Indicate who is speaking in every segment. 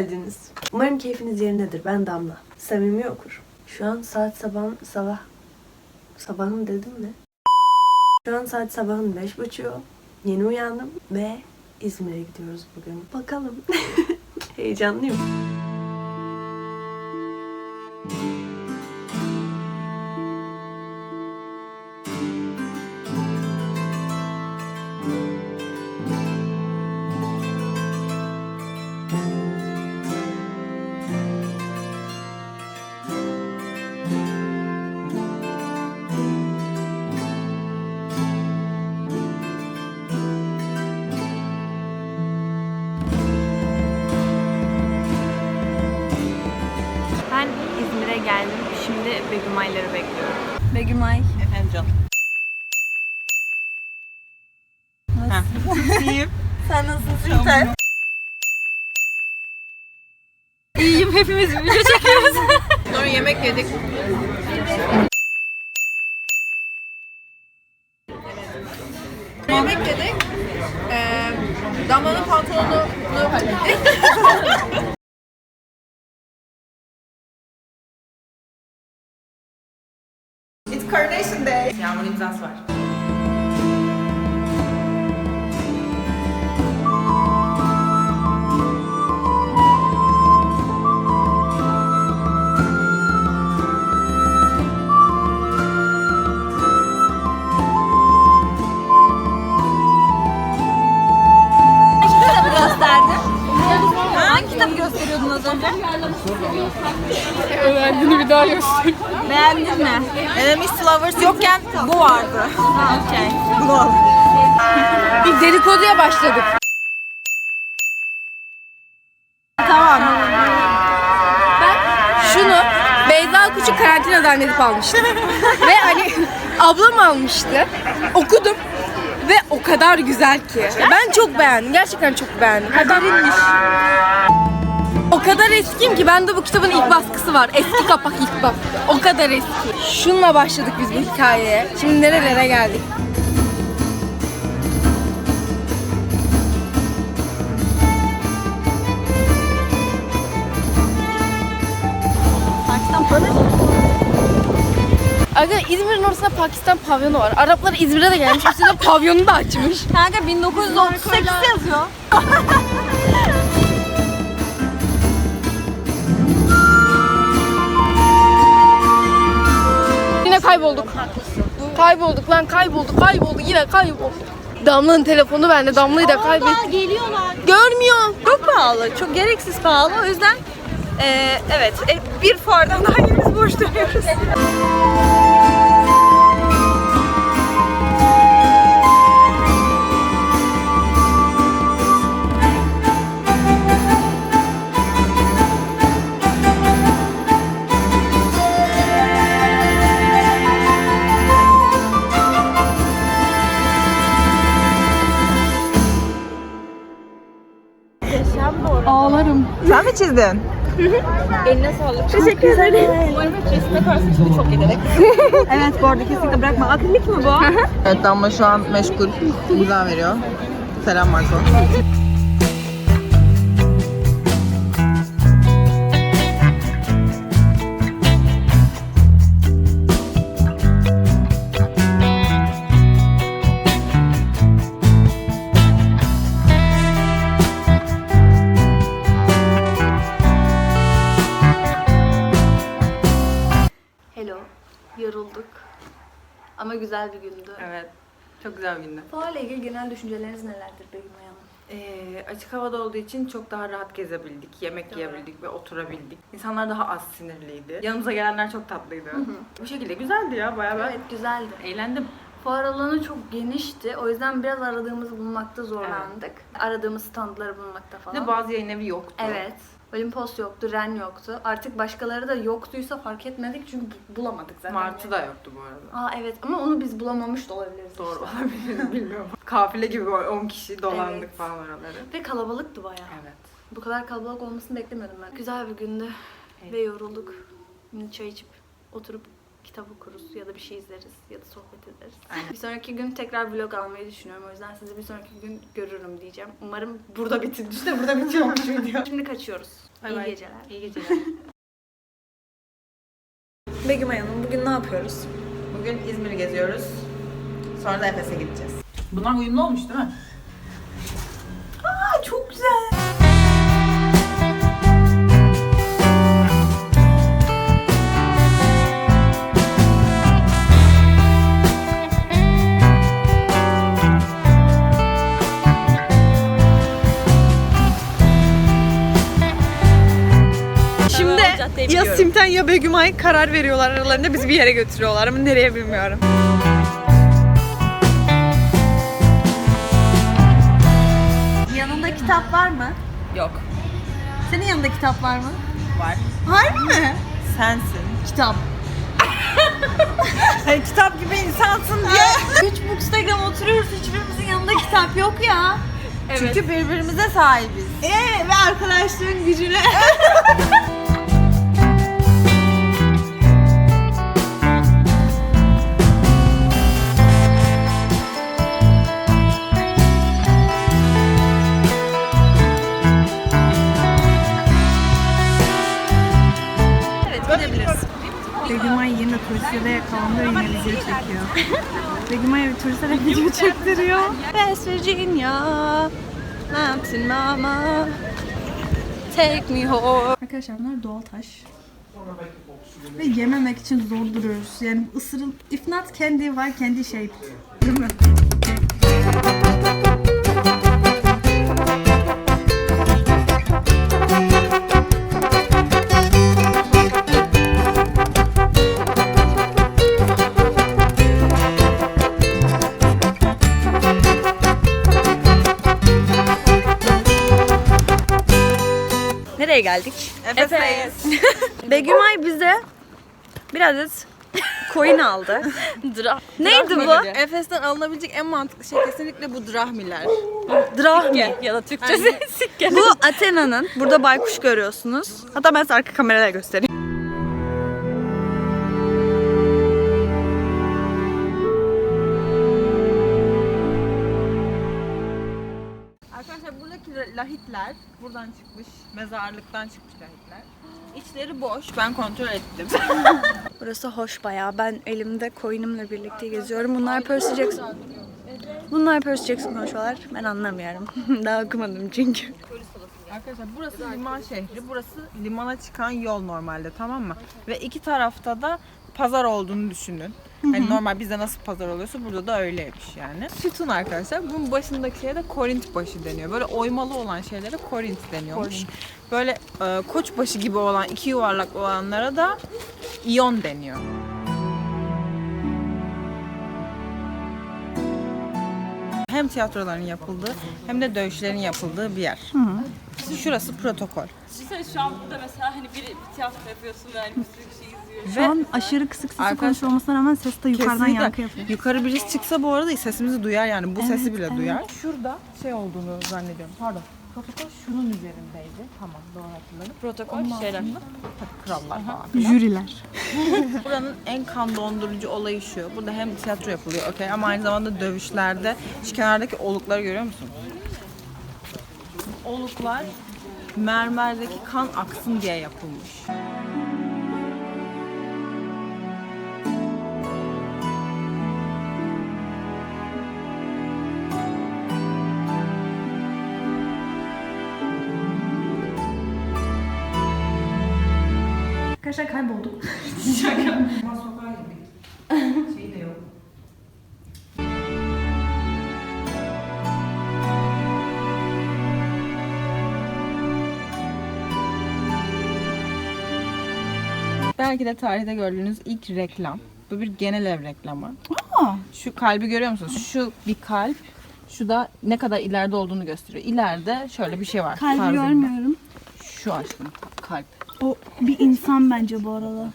Speaker 1: geldiniz. Umarım keyfiniz yerindedir. Ben Damla. Samimi okur. Şu an saat sabahın sabah. Sabahın dedim mi? Şu an saat sabahın beş buçuğu. Yeni uyandım ve İzmir'e gidiyoruz bugün. Bakalım. Heyecanlıyım.
Speaker 2: Şimdi Begüm Aylar'ı bekliyorum.
Speaker 3: Begüm Ay.
Speaker 4: Efendim canım.
Speaker 3: İyiyim. Sen nasılsın? Sen? İyiyim. Hepimiz video çekiyoruz.
Speaker 4: Sonra yemek yedik. yemek yedik. Ee, Damla'nın pantolonunu Coronation Day. Yağmur imzası var.
Speaker 3: Mi?
Speaker 4: Lovers yokken bu vardı.
Speaker 3: Ha, okey.
Speaker 4: Bu var.
Speaker 3: Bir dedikoduya başladık. Tamam. Ben şunu Beyza Kuş'u karantina zannedip almıştım. ve hani ablam almıştı. Okudum. Ve o kadar güzel ki. Ben çok beğendim. Gerçekten çok beğendim. Kaderinmiş. Eskiyim ki bende bu kitabın ilk baskısı var. Eski kapak ilk baskı. O kadar eski. Şununla başladık biz bu hikayeye. Şimdi nerelere geldik? Aga İzmir'in ortasında Pakistan pavyonu var. Araplar İzmir'e de gelmiş. Üstüne pavyonu da açmış. Kanka 1938 yazıyor. kaybolduk. Kaybolduk lan kaybolduk kaybolduk yine kaybolduk. Damla'nın telefonu bende. Damla'yı da kaybettik.
Speaker 2: geliyorlar.
Speaker 3: Görmüyorum.
Speaker 2: Çok pahalı. Çok gereksiz pahalı. O yüzden eee, evet e, bir fuardan daha hangimiz boş dönüyoruz.
Speaker 4: Sen mi çizdin?
Speaker 3: Evet bu arada kesinlikle bırakma. Akrilik mi bu?
Speaker 4: Evet Damla şu an meşgul. Güzel veriyor. Selam Marco.
Speaker 1: Güzel bir gündü.
Speaker 4: Evet. Çok güzel bir gündü.
Speaker 1: Fuarla ilgili genel düşünceleriniz nelerdir Begüm Hanım?
Speaker 4: Ee, açık havada olduğu için çok daha rahat gezebildik, yemek yiyebildik ve oturabildik. İnsanlar daha az sinirliydi. Yanımıza gelenler çok tatlıydı. Bu şekilde güzeldi ya bayağı ben
Speaker 1: Evet güzeldi.
Speaker 4: eğlendim.
Speaker 1: Fuar alanı çok genişti. O yüzden biraz aradığımızı bulmakta zorlandık. Aradığımız standları bulmakta
Speaker 4: Bir
Speaker 1: falan.
Speaker 4: de bazı yayın evi yoktu.
Speaker 1: Evet. Olimpos yoktu, Ren yoktu. Artık başkaları da yoktuysa fark etmedik çünkü bu- bulamadık zaten.
Speaker 4: Martı da yoktu bu arada.
Speaker 1: Aa evet ama onu biz bulamamış da olabiliriz.
Speaker 4: Doğru
Speaker 1: işte.
Speaker 4: olabilir bilmiyorum. Kafile gibi 10 kişi dolandık
Speaker 1: Evet.
Speaker 4: falan oraları.
Speaker 1: Ve kalabalıktı bayağı.
Speaker 4: Evet.
Speaker 1: Bu kadar kalabalık olmasını beklemiyordum ben. Güzel bir gündü ve yorulduk. Şimdi çay içip oturup
Speaker 3: kitap okuruz ya da bir şey izleriz ya da sohbet ederiz. Bir sonraki gün tekrar vlog almayı düşünüyorum. O yüzden sizi bir sonraki gün görürüm diyeceğim. Umarım burada bitir. İşte burada bitiyormuş video. Şimdi kaçıyoruz.
Speaker 5: Bay
Speaker 3: İyi
Speaker 5: bay.
Speaker 3: geceler.
Speaker 5: İyi geceler.
Speaker 3: Begüm Hanım bugün ne yapıyoruz?
Speaker 5: Bugün İzmir'i geziyoruz. Sonra da Efes'e gideceğiz. Bunlar uyumlu olmuş değil mi? Aa çok güzel.
Speaker 3: Şimdi ya Simten ya Begüm Ay karar veriyorlar aralarında bizi bir yere götürüyorlar ama nereye bilmiyorum. Yanında kitap var mı?
Speaker 5: Yok.
Speaker 3: Senin yanında kitap var mı?
Speaker 5: Var.
Speaker 3: Harbi mi?
Speaker 5: Sensin.
Speaker 3: Kitap.
Speaker 5: Hani kitap gibi insansın diye.
Speaker 3: Üç Bookstagram'a oturuyoruz hiçbirimizin yanında kitap yok ya. Evet.
Speaker 5: Çünkü birbirimize sahibiz.
Speaker 3: Ee, ve arkadaşlığın gücüne.
Speaker 6: Yine turistlere yakalandı ve yine video çekiyor. Begüm Ay turistlere video çektiriyor.
Speaker 3: West Virginia, Mountain Mama, take me home.
Speaker 6: Arkadaşlar bunlar doğal taş. Ve yememek için zor duruyoruz. Yani ısırıl... If not candy var candy shape. Değil mi?
Speaker 3: Nereye geldik?
Speaker 5: Efes'teyiz.
Speaker 3: Begüm Ay bize bir adet coin aldı. Neydi bu?
Speaker 4: Efes'ten alınabilecek en mantıklı şey kesinlikle bu drahmiler.
Speaker 3: Drahmi ya da Türkçesi sikke. Bu Athena'nın. Burada baykuş görüyorsunuz. Hatta ben size arka kamerayla göstereyim.
Speaker 4: Lahitler buradan çıkmış, mezarlıktan çıkmış lahitler. İçleri boş, ben kontrol ettim.
Speaker 3: Burası hoş bayağı. Ben elimde coin'imle birlikte geziyorum. Bunlar Percy Jackson. Bunlar Percy Jackson konuşuyorlar. Ben anlamıyorum. Daha okumadım çünkü.
Speaker 4: Arkadaşlar burası liman şehri, burası limana çıkan yol normalde tamam mı? Ve iki tarafta da pazar olduğunu düşünün. Hani normal bizde nasıl pazar oluyorsa burada da öyleymiş yani. Sütun arkadaşlar. Bunun başındaki şeye de Korint başı deniyor. Böyle oymalı olan şeylere Korint deniyormuş. Böyle e, koç başı gibi olan iki yuvarlak olanlara da iyon deniyor. Hem tiyatroların yapıldığı hem de dövüşlerin yapıldığı bir yer. Şurası protokol.
Speaker 7: Düşünsene şu an burada mesela hani bir tiyatro yapıyorsun ve hani bir sürü kişi izliyor.
Speaker 6: Şu an aşırı kısık sesli
Speaker 4: Arkadaşlar-
Speaker 6: konuşuyor olmasına rağmen ses de yukarıdan
Speaker 4: Kesinlikle.
Speaker 6: yankı yapıyor.
Speaker 4: Yukarı birisi çıksa bu arada sesimizi duyar yani bu sesi bile
Speaker 6: evet.
Speaker 4: duyar. Şurada şey olduğunu zannediyorum. Pardon. Protokol şunun üzerindeydi. Tamam doğru hatırladım.
Speaker 7: Protokol şeyler.
Speaker 4: Tabii krallar falan. filan.
Speaker 6: Jüriler.
Speaker 4: Buranın en kan dondurucu olayı şu. Burada hem tiyatro yapılıyor okey ama aynı zamanda dövüşlerde şu kenardaki olukları görüyor musun? Oluklar mermerdeki kan aksın diye yapılmış.
Speaker 6: Arkadaşlar kaybolduk.
Speaker 4: Belki de tarihte gördüğünüz ilk reklam. Bu bir genel ev reklamı.
Speaker 6: Aa.
Speaker 4: Şu kalbi görüyor musunuz? Şu bir kalp. Şu da ne kadar ileride olduğunu gösteriyor. İleride şöyle bir şey var.
Speaker 6: Kalbi
Speaker 4: tarzında.
Speaker 6: görmüyorum.
Speaker 4: Şu aşkım kalp.
Speaker 6: O bir insan bence bu arada.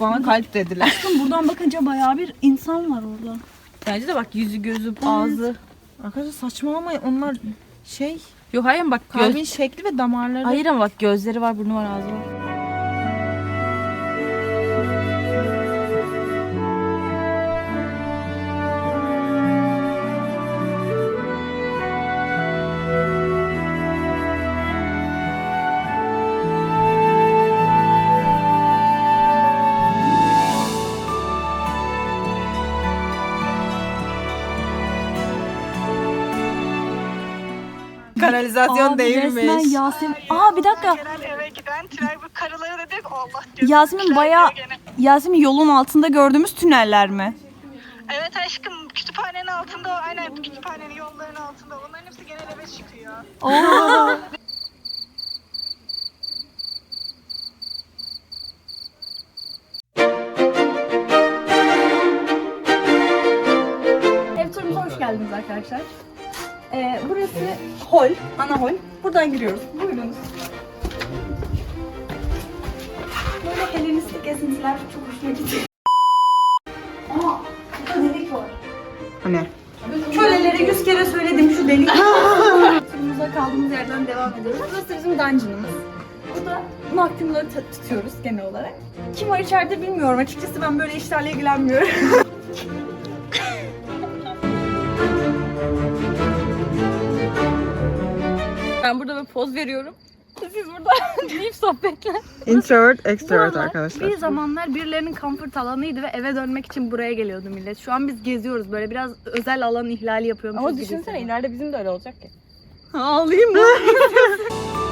Speaker 4: Bana kalp dediler.
Speaker 6: Bakın buradan bakınca bayağı bir insan var orada.
Speaker 4: Bence de bak yüzü gözü ağzı. Arkadaşlar saçmalamayın onlar şey
Speaker 7: Yok hayır bak göz...
Speaker 4: kalbin şekli ve damarları.
Speaker 7: Hayır ama bak gözleri var, burnu var, ağzı var.
Speaker 2: Kanalizasyon
Speaker 8: Abi resmen Yasemin. Aa bir dakika.
Speaker 9: Genel eve giden tünel bu karıları dedik Allah diyor.
Speaker 8: Yasemin bayağı Yasemin yolun altında gördüğümüz tüneller mi?
Speaker 9: Evet aşkım kütüphanenin altında aynen kütüphanenin yolların altında onların hepsi genel eve çıkıyor.
Speaker 3: Ev turumuza hoş geldiniz arkadaşlar. Ee, burası hol, ana hol. Buradan giriyoruz. Buyurunuz. Böyle Helenistik esintiler çok hoşuma gidiyor. Aa, burada delik var.
Speaker 2: Ne?
Speaker 3: Kölelere yüz kere söyledim şu delik. Turumuza kaldığımız yerden devam ediyoruz. Burası bizim dungeon'ımız. Burada mahkumları tutuyoruz genel olarak. Kim var içeride bilmiyorum. Açıkçası ben böyle işlerle ilgilenmiyorum.
Speaker 4: Ben burada bir poz veriyorum. Siz burada deyip sohbetler.
Speaker 2: Introvert, extrovert
Speaker 3: Buralar
Speaker 2: arkadaşlar.
Speaker 3: Bir zamanlar birilerinin comfort alanıydı ve eve dönmek için buraya geliyordu millet. Şu an biz geziyoruz böyle biraz özel alan ihlali yapıyormuşuz
Speaker 4: Ama
Speaker 3: gibi
Speaker 4: düşünsene
Speaker 3: hissediyorum.
Speaker 4: ileride bizim de öyle olacak ki.
Speaker 3: Ağlayayım mı?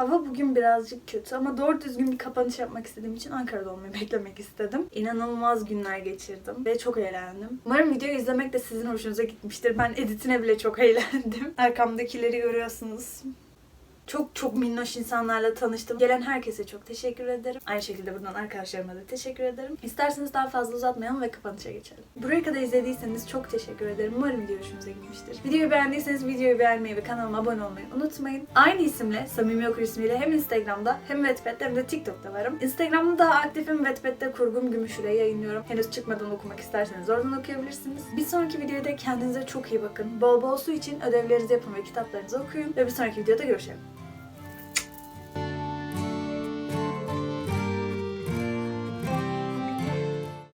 Speaker 3: Hava bugün birazcık kötü ama doğru düzgün bir kapanış yapmak istediğim için Ankara'da olmayı beklemek istedim. İnanılmaz günler geçirdim ve çok eğlendim. Umarım videoyu izlemek de sizin hoşunuza gitmiştir. Ben editine bile çok eğlendim. Arkamdakileri görüyorsunuz. Çok çok minnoş insanlarla tanıştım. Gelen herkese çok teşekkür ederim. Aynı şekilde buradan arkadaşlarıma da teşekkür ederim. İsterseniz daha fazla uzatmayalım ve kapanışa geçelim. Buraya kadar izlediyseniz çok teşekkür ederim. Umarım video hoşunuza gitmiştir. Videoyu beğendiyseniz videoyu beğenmeyi ve kanalıma abone olmayı unutmayın. Aynı isimle, Samimi Okur ismiyle hem Instagram'da hem Wattpad'de hem de TikTok'ta varım. Instagram'da daha aktifim. Wattpad'de kurgum gümüşüre yayınlıyorum. Henüz çıkmadan okumak isterseniz oradan okuyabilirsiniz. Bir sonraki videoda kendinize çok iyi bakın. Bol bol su için ödevlerinizi yapın ve kitaplarınızı okuyun. Ve bir sonraki videoda görüşelim.